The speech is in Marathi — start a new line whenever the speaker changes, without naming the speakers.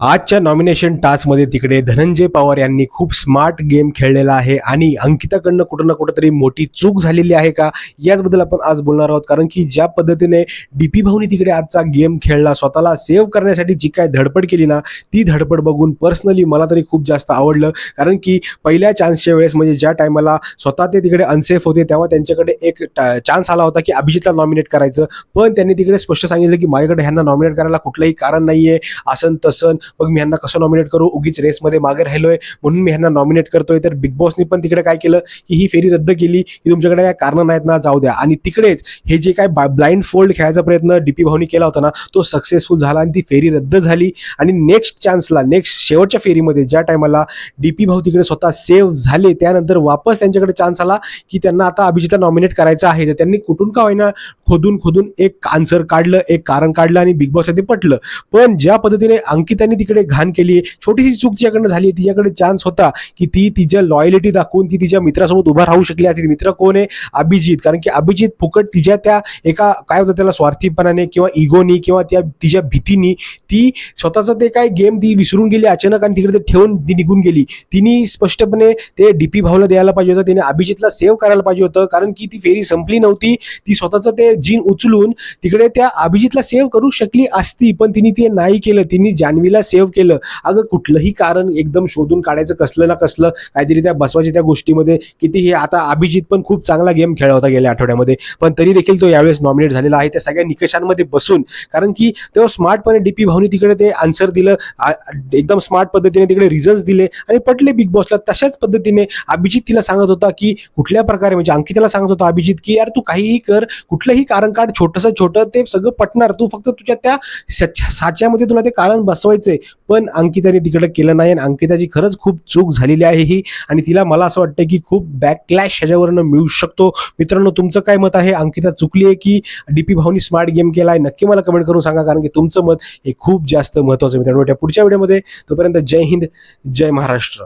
आजच्या नॉमिनेशन टास्कमध्ये तिकडे धनंजय पवार यांनी खूप स्मार्ट गेम खेळलेला आहे आणि अंकिताकडनं कुठं ना कुठंतरी मोठी चूक झालेली आहे का? याचबद्दल आपण आज बोलणार आहोत. कारण की ज्या पद्धतीने डी पी भाऊनी तिकडे आजचा गेम खेळला स्वतःला सेव्ह करण्यासाठी जी काय धडपड केली ना ती धडपड बघून पर्सनली मला तरी खूप जास्त आवडलं. कारण की पहिल्या चान्सच्या वेळेस म्हणजे ज्या टायमाला स्वतः ते तिकडे अनसेफ होते तेव्हा त्यांच्याकडे एक चान्स आला होता की अभिजितला नॉमिनेट करायचं. पण त्यांनी तिकडे स्पष्ट सांगितलं की माझ्याकडे ह्यांना नॉमिनेट करायला कुठलंही कारण नाही आहे असं तसं मग मी ह्यांना कसं नॉमिनेट करू? उगीच रेसमध्ये मागे राहिलोय. म्हणून मी ह्यांना नॉमिनेट करतोय. तर बिग बॉसनी पण तिकडे काय केलं? की ही फेरी रद्द केली. की तुमच्याकडे काय कारण नाहीत ना जाऊ द्या. आणि तिकडेच हे जे काय ब्लाइंड फोल्ड खेळायचा प्रयत्न डीपी भाऊनी केला होता ना तो सक्सेसफुल झाला आणि ती फेरी रद्द झाली. आणि नेक्स्ट चान्सला नेक्स्ट शेवटच्या फेरीमध्ये ज्या टायमाला डीपी भाऊ तिकडे स्वतः सेव्ह झाले त्यानंतर वापस त्यांच्याकडे चान्स आला की त्यांना आता अभिजिता नॉमिनेट करायचं आहे. तर त्यांनी कुठून का होईना खोदून खोदून एक आन्सर काढलं एक कारण काढलं आणि बिग बॉस ते पटलं. पण ज्या पद्धतीने अंकितांनी तिकडे घाण केली छोटीशी चूक तिच्याकडनं झाली तिच्याकडे चान्स होता की ती तिच्या लॉयलिटी दाखवून ती तिच्या मित्रासोबत उभा राहू शकली. असती मित्र कोण आहे? अभिजित. कारण की अभिजित फुकट तिच्या त्या एका काय होतं त्याला स्वार्थीपणाने किंवा इगोनी किंवा त्या तिच्या भीतीनी ती स्वतःचं ते काय गेम ती विसरून गेली अचानक आणि तिकडे ते ठेवून ती निघून गेली. तिने स्पष्टपणे ते डीपी भाऊला द्यायला पाहिजे होतं. तिने अभिजितला सेव्ह करायला पाहिजे होतं. कारण की ती फेरी संपली नव्हती. ती स्वतःचं ते जीन उचलून तिकडे त्या अभिजितला सेव्ह करू शकली असती पण तिने ते नाही केलं. तिने जान्हवीला सेव्ह केलं. अगं कुठलंही कारण एकदम शोधून काढायचं कसलं ना कसलं काहीतरी त्या बसवाच्या त्या गोष्टीमध्ये किती हे आता अभिजित पण खूप चांगला गेम खेळला होता गेल्या आठवड्यामध्ये. पण तरी देखील तो यावेळेस नॉमिनेट झालेला आहे त्या सगळ्या निकषांमध्ये बसून. कारण की तेव्हा स्मार्टपणे डीपी भाऊनी तिकडे ते आन्सर दिलं एकदम स्मार्ट पद्धतीने तिकडे रिझल्ट दिले आणि पटले बिग बॉसला तशाच पद्धतीने अभिजित तिला सांगत होता की कुठल्या प्रकारे म्हणजे अंकिताला सांगत होता अभिजित की यार तू काहीही कर कुठलंही कारण काढ छोटंसं छोटं ते सगळं पटणार. तू फक्त तुझ्या त्या साच्यामध्ये तुला ते कारण बसवायचंय. पण अंकिताने तिकडे केलं नाही आणि अंकिताची खरंच खूप चूक झालेली आहे ही. आणि तिला मला असं वाटतं की खूप बॅकक्लॅश ह्याच्यावरनं मिळू शकतो. मित्रांनो तुमचं काय मत आहे? अंकिता चुकली आहे की डीपी भाऊनी स्मार्ट गेम केला आहे नक्की मला कमेंट करून सांगा कारण की तुमचं मत हे खूप जास्त महत्त्वाचं मित्रांनो. त्या पुढच्या व्हिडिओमध्ये तोपर्यंत जय हिंद जय महाराष्ट्र.